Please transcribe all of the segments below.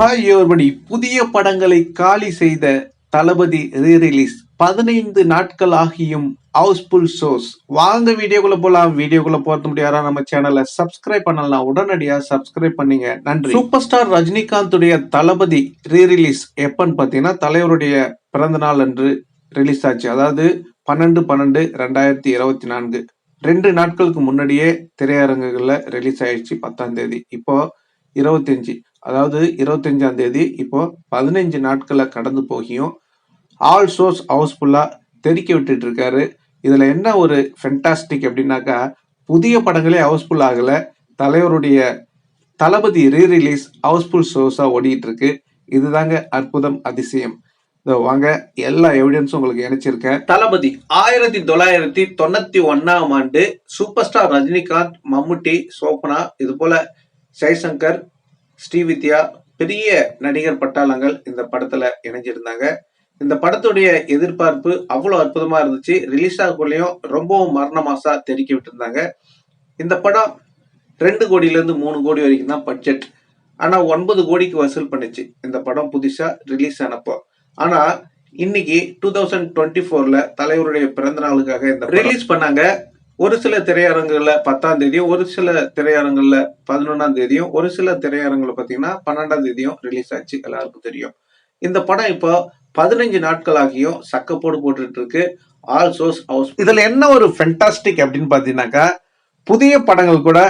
Hi யோர்படி புதிய படங்களை காலி செய்த தளபதி ரீ ரிலீஸ் பதினைந்து நாட்கள் ஆகியும் ஹவுஸ்ஃபுல் ஷோஸ் வாங்க வீடியோக்குள்ள போலாம். வீடியோக்குள்ள போறது முடியாதா நம்ம சேனலை சப்ஸ்கிரைப் பண்ணலாம். உடனடியாக சப்ஸ்கிரைப் பண்ணீங்க. நன்றி. சூப்பர் ஸ்டார் ரஜினிகாந்துடைய தளபதி ரீ ரிலீஸ் எப்பன்னு பார்த்தீங்கன்னா தலைவருடைய பிறந்த நாள் அன்று ரிலீஸ் ஆச்சு. அதாவது பன்னெண்டு பன்னெண்டு ரெண்டாயிரத்தி இருபத்தி நான்கு. ரெண்டு நாட்களுக்கு முன்னாடியே திரையரங்குகளில் ரிலீஸ் ஆயிடுச்சு பத்தாம் தேதி. இப்போ இருபத்தஞ்சு அதாவது இருபத்தஞ்சாம் தேதி இப்போ பதினஞ்சு நாட்களை கடந்து போகியும் ஆல் ஷோஸ் ஹவுஸ்ஃபுல்லாக தெறிக்க விட்டுட்டு இருக்காரு. இதில் என்ன ஒரு ஃபென்டாஸ்டிக் அப்படின்னாக்கா புதிய படங்களே ஹவுஸ்ஃபுல் ஆகலை. தலைவருடைய தளபதி ரீரிலீஸ் ஹவுஸ்ஃபுல் ஷோஸாக ஓடிட்டு இருக்கு இதுதாங்க அற்புதம் அதிசயம். இதோ வாங்க எல்லா எவிடன்ஸும் உங்களுக்கு இணைச்சிருக்கேன். தளபதி ஆயிரத்தி தொள்ளாயிரத்தி தொண்ணூத்தி ஒன்னாம் ஆண்டு சூப்பர் ஸ்டார் ரஜினிகாந்த் மம்முட்டி சோப்னா இது போல ஜெய்சங்கர் ஸ்ரீவித்யா பெரிய நடிகர் பட்டாளங்கள் இந்த படத்துல இணைஞ்சிருந்தாங்க. இந்த படத்துடைய எதிர்பார்ப்பு அவ்வளோ அற்புதமா இருந்துச்சு. ரிலீஸ் ஆகக்குள்ளேயும் ரொம்பவும் மரண மாசா தெறிக்க விட்டுருந்தாங்க. இந்த படம் ரெண்டு கோடியிலேருந்து மூணு கோடி வரைக்கும் தான் பட்ஜெட் ஆனால் ஒன்பது கோடிக்கு வசூல் பண்ணிச்சு. இந்த படம் புதுசாக ரிலீஸ் ஆனப்போ. ஆனால் இன்னைக்கு டூ தௌசண்ட் டுவெண்ட்டி ஃபோரில் தலைவருடைய பிறந்த நாளுக்காக இந்த ரிலீஸ் பண்ணாங்க. ஒரு சில திரையரங்குகள்ல பத்தாம் தேதியும் ஒரு சில திரையரங்குல பதினொன்னாம் தேதியும் ஒரு சில திரையரங்குல பாத்தீங்கன்னா பன்னெண்டாம் தேதியும் ரிலீஸ் ஆச்சு. எல்லாருக்கும் தெரியும். இந்த படம் இப்போ பதினஞ்சு நாட்களாகியும் சக்கப்போடு போட்டுட்டு இருக்கு ஆல் சோர்ஸ் ஹவுஸ் இதுல என்ன ஒரு ஃபென்டாஸ்டிக் அப்படின்னு பாத்தீங்கன்னாக்கா புதிய படங்கள் கூட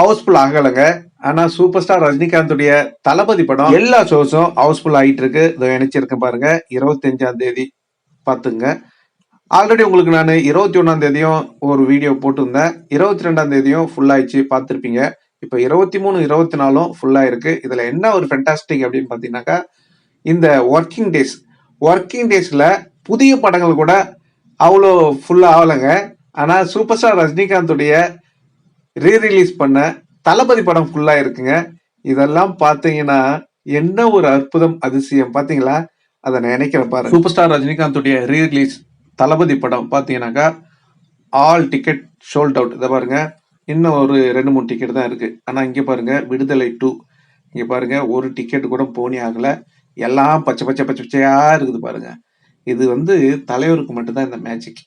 ஹவுஸ்ஃபுல் ஆகலைங்க. ஆனா சூப்பர் ஸ்டார் ரஜினிகாந்துடைய தளபதி படம் எல்லா ஷோஸும் ஹவுஸ்ஃபுல் ஆகிட்டு இருக்கு இதை இணைச்சிருக்கேன் பாருங்க. இருபத்தஞ்சாம் தேதி. பாத்துங்க. ஆல்ரெடி உங்களுக்கு நான் இருபத்தி ஒன்றாம் தேதியும் ஒரு வீடியோ போட்டிருந்தேன். இருபத்தி ரெண்டாம் தேதியும் ஃபுல்லாகிடுச்சு பார்த்துருப்பீங்க. இப்போ இருபத்தி மூணு இருபத்தி நாலும் ஃபுல்லாக இருக்குது இதில் என்ன ஒரு ஃபென்டாஸ்டிக் அப்படின்னு பார்த்தீங்கன்னாக்கா இந்த ஒர்க்கிங் டேஸ் ஒர்க்கிங் டேஸில் புதிய படங்கள் கூட அவ்வளோ ஃபுல்லாக ஆகலைங்க. ஆனால் சூப்பர் ஸ்டார் ரஜினிகாந்துடைய ரீரிலீஸ் பண்ண தளபதி படம் ஃபுல்லாக இருக்குங்க இதெல்லாம் பார்த்தீங்கன்னா என்ன ஒரு அற்புதம் அதிசயம். பார்த்தீங்களா? அதை நான் நினைக்கிறேன் பாருங்க. சூப்பர் ஸ்டார் ரஜினிகாந்துடைய ரீரிலீஸ் தளபதி படம் பார்த்தீங்கன்னாக்கா ஆல் டிக்கெட் ஷோல்ட் அவுட் இதை பாருங்கள் இன்னும் ஒரு ரெண்டு மூணு டிக்கெட் தான் இருக்குது ஆனால் இங்கே பாருங்கள் விடுதலை டூ இங்கே பாருங்க ஒரு டிக்கெட் கூட போனி ஆகலை. எல்லாம் பச்சை பச்சை பச்சை பச்சையாக இருக்குது பாருங்க. இது வந்து தலைவருக்கு மட்டும்தான் இந்த மேஜிக்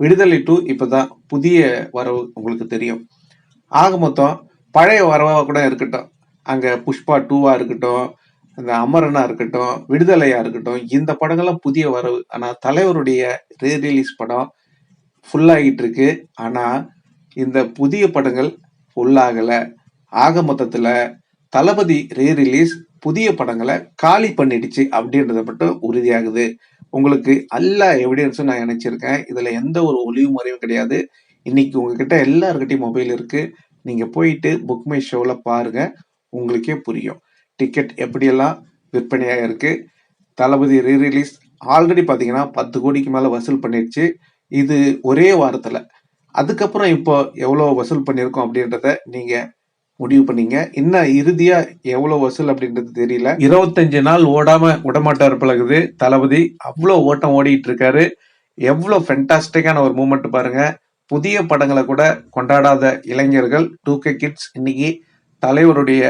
விடுதலை டூ இப்போ தான் புதிய வரவு உங்களுக்கு தெரியும். ஆக மொத்தம் பழைய வரவாக கூட இருக்கட்டும். அங்கே புஷ்பா டூவாக இருக்கட்டும். அந்த அமரனா இருக்கட்டும் விடுதலையா இருக்கட்டும் இந்த படங்கள்லாம் புதிய வரவு. ஆனா தலைவருடைய ரீ ரிலீஸ் படம் ஃபுல்லாகிட்டு இருக்கு ஆனா இந்த புதிய படங்கள் ஃபுல் ஆக மொத்தத்துல தளபதி ரீ ரிலீஸ் புதிய படங்களை காலி பண்ணிடுச்சு அப்படின்றத மட்டும் உறுதியாகுது. உங்களுக்கு எல்லா எவிடன்ஸும் நான் நினைச்சிருக்கேன் இதுல எந்த ஒரு ஒளிவு முறையும் கிடையாது. இன்னைக்கு உங்ககிட்ட எல்லாருக்கிட்டையும் மொபைல் இருக்கு. நீங்க போயிட்டு புக் மை ஷோவில் பாருங்க. உங்களுக்கே புரியும். டிக்கெட் எப்படியெல்லாம் விற்பனையாக இருக்குது தளபதி ரீ ரிலீஸ் ஆல்ரெடி பார்த்தீங்கன்னா பத்து கோடிக்கு மேலே வசூல் பண்ணிடுச்சு இது ஒரே வாரத்தில். அதுக்கப்புறம் இப்போ எவ்வளோ வசூல் பண்ணியிருக்கோம் அப்படின்றத நீங்கள் முடிவு பண்ணீங்க. இன்னும் இறுதியாக எவ்வளோ வசூல் அப்படின்றது தெரியல. இருபத்தஞ்சு நாள் ஓடாமல் விடமாட்டார் பழகுது தளபதி. அவ்வளோ ஓட்டம் ஓடிட்டு இருக்காரு. எவ்வளோ ஃபென்டாஸ்டிக்கான ஒரு மூமெண்ட் பாருங்க. புதிய படங்களை கூட கொண்டாடாத இளைஞர்கள். டூ கே கிட்ஸ் இன்னைக்கு தலைவருடைய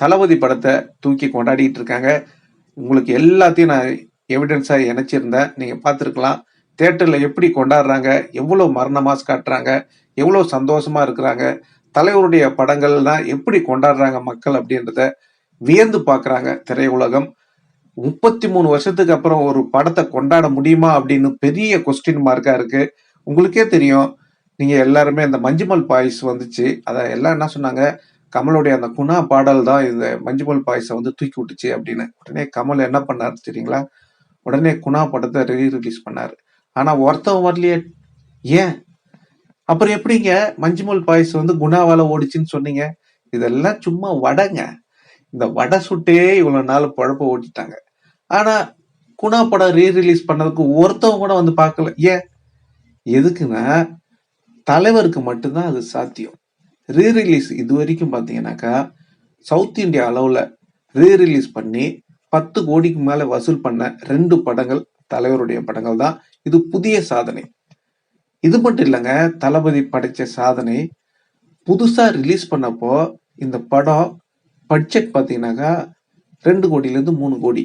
தளபதி படத்தை தூக்கி கொண்டாடிட்டு இருக்காங்க. உங்களுக்கு எல்லாத்தையும் நான் எவிடன்ஸாக இணைச்சிருந்தேன். நீங்கள் பார்த்துருக்கலாம். தேட்டரில் எப்படி கொண்டாடுறாங்க எவ்வளோ மரண மாஸ் காட்டுறாங்க எவ்வளோ சந்தோஷமாக இருக்கிறாங்க தலைவருடைய படங்கள்லாம் எப்படி கொண்டாடுறாங்க மக்கள் அப்படின்றத வியந்து பார்க்குறாங்க திரையுலகம். முப்பத்தி மூணு வருஷத்துக்கு அப்புறம் ஒரு படத்தை கொண்டாட முடியுமா அப்படின்னு பெரிய கொஸ்டின் மார்க்காக இருக்குது உங்களுக்கே தெரியும். நீங்கள் எல்லாருமே இந்த மஞ்சுமல் பாய்ஸ் வந்துச்சு. அதை எல்லாம் என்ன சொன்னாங்க? கமலுடைய அந்த குணா பாடல் தான் இந்த மஞ்சுமல் பாய்ஸை வந்து தூக்கி விட்டுச்சு அப்படின்னு. உடனே கமல் என்ன பண்ணார் தெரியுங்களா? உடனே குணா படத்தை ரீ ரிலீஸ் பண்ணாரு. ஆனால் ஒருத்தன் வரலையே. ஏன்? அப்புறம் எப்படிங்க மஞ்சுமல் பாய்ஸ் வந்து குணாவால ஓடிச்சுன்னு சொன்னீங்க? இதெல்லாம் சும்மா வடைங்க. இந்த வடை சுட்டே இவ்வளோ நாள் பழப்ப ஓட்டிட்டாங்க. ஆனால் குணா படம் ரீ ரிலீஸ் பண்ணதுக்கு ஒருத்தவங்க கூட வந்து பார்க்கல. ஏன்? எதுக்குன்னா தலைவருக்கு மட்டும்தான் அது சாத்தியம். ரீ ரிலீஸ் இது வரைக்கும் பார்த்தீங்கன்னாக்கா சவுத் இந்தியா அளவில் ரீ ரிலீஸ் பண்ணி பத்து கோடிக்கு மேலே வசூல் பண்ண ரெண்டு படங்கள் தலைவருடைய படங்கள் தான் இது புதிய சாதனை. இது மட்டும் இல்லைங்க தளபதி படைச்ச சாதனை புதுசாக ரிலீஸ் பண்ணப்போ இந்த படம் பட்ஜெட் பார்த்தீங்கன்னாக்கா ரெண்டு கோடியிலேருந்து மூணு கோடி.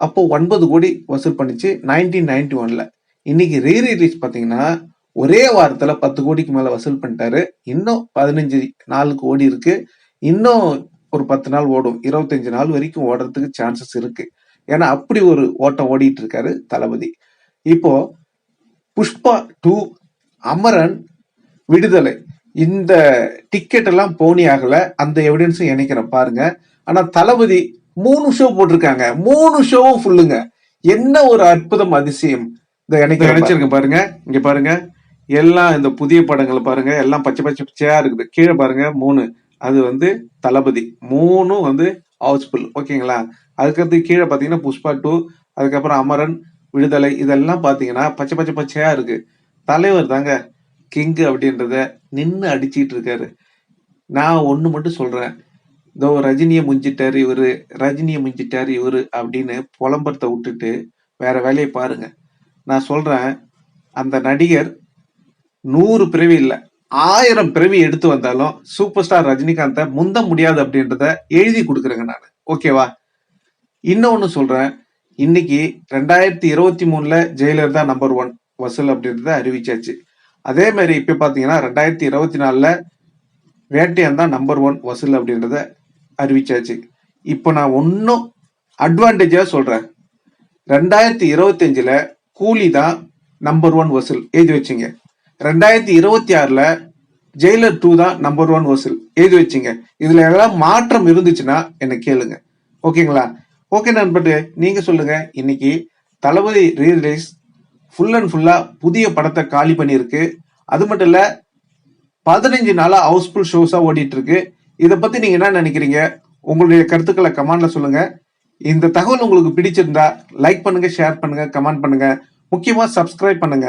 அப்போ ஒன்பது கோடி வசூல் பண்ணிச்சு நைன்டீன் நைன்டி ஒன்ல இன்னைக்கு ரீ ரிலீஸ் பார்த்தீங்கன்னா ஒரே வாரத்துல பத்து கோடிக்கு மேல வசூல் பண்ணிட்டாரு. இன்னும் பதினஞ்சு நாலு கோடி இருக்கு. இன்னும் ஒரு பத்து நாள் ஓடும். இருபத்தஞ்சு நாள் வரைக்கும் ஓடுறதுக்கு சான்சஸ் இருக்கு. ஏன்னா அப்படி ஒரு ஓட்டம் ஓடிட்டு இருக்காரு தளபதி. இப்போ புஷ்பா டூ அமரன் விடுதலை. இந்த டிக்கெட் எல்லாம் போனி ஆகல. அந்த எவிடன்ஸும் இணைக்கிறேன் பாருங்க. ஆனா தளபதி மூணு ஷோ போட்டிருக்காங்க. மூணு ஷோவும் ஃபுல்லுங்க என்ன ஒரு அற்புதம் அதிசயம். இந்த எனக்கு நினைச்சிருக்கேன் பாருங்க. இங்க பாருங்க. எல்லாம் இந்த புதிய படங்கள் பாருங்க எல்லாம் பச்சை பச்சை பச்சையா இருக்குது. கீழே பாருங்க மூணு. அது வந்து தளபதி. மூணும் வந்து ஹவுஸ்ஃபுல் ஓகேங்களா? அதுக்கடுத்து கீழே பார்த்தீங்கன்னா புஷ்பா டூ அதுக்கப்புறம் அமரன் விடுதலை. இதெல்லாம் பார்த்தீங்கன்னா பச்சை பச்சை பச்சையா இருக்கு. தலைவர் தாங்க கிங்கு அப்படின்றத நின்று அடிச்சிட்டு இருக்காரு. நான் ஒன்று மட்டும் சொல்றேன். இதோ ரஜினியை முஞ்சிட்டாரு இவரு ரஜினியை முஞ்சிட்டாரு இவரு அப்படின்னு புலம்பரத்தை விட்டுட்டு வேற வேலையை பாருங்க. நான் சொல்றேன் அந்த நடிகர் நூறு பிறவி இல்ல. ஆயிரம் பிறவி எடுத்து வந்தாலும் சூப்பர் ஸ்டார் ரஜினிகாந்தை முந்த முடியாது அப்படின்றத எழுதி கொடுக்குறேங்க நான். ஓகேவா இன்னொன்னு சொல்றேன். இன்னைக்கு ரெண்டாயிரத்தி இருபத்தி மூணுல ஜெயிலர் தான் நம்பர் ஒன் வசூல் அப்படின்றத அறிவிச்சாச்சு. அதே மாதிரி இப்ப பாத்தீங்கன்னா ரெண்டாயிரத்தி இருபத்தி நாலுல வேட்டையன் தான் நம்பர் ஒன் வசூல் அப்படின்றத அறிவிச்சாச்சு. இப்போ நான் ஒன்னும் அட்வான்டேஜா சொல்றேன். ரெண்டாயிரத்தி இருபத்தஞ்சில் கூலி தான் நம்பர் ஒன் வசூல். எழுதி வச்சுங்க. ரெண்டாயிரத்தி இருபத்தி ஆறுல ஜெயிலர் டூ தான் நம்பர் ஒன் வசூல். எழுதி வச்சுங்க. இதுல எல்லாம் மாற்றம் இருந்துச்சுன்னா என்ன கேளுங்க. ஓகேங்களா? ஓகே நண்பர்களே நீங்க சொல்லுங்க. இன்னைக்கு தளபதி ரீரிலீஸ் ஃபுல் அண்ட் ஃபுல்லா புதிய படத்தை காலி பண்ணியிருக்கு. அது மட்டும் இல்ல பதினஞ்சு நாளா ஹவுஸ்ஃபுல் ஷோஸா ஓடிட்டு இருக்கு இதை பத்தி நீங்க என்ன நினைக்கிறீங்க? உங்களுடைய கருத்துக்களை கமெண்ட்ல சொல்லுங்க. இந்த தகவல் உங்களுக்கு பிடிச்சிருந்தா லைக் பண்ணுங்க ஷேர் பண்ணுங்க கமெண்ட் பண்ணுங்க. முக்கியமா சப்ஸ்கிரைப் பண்ணுங்க.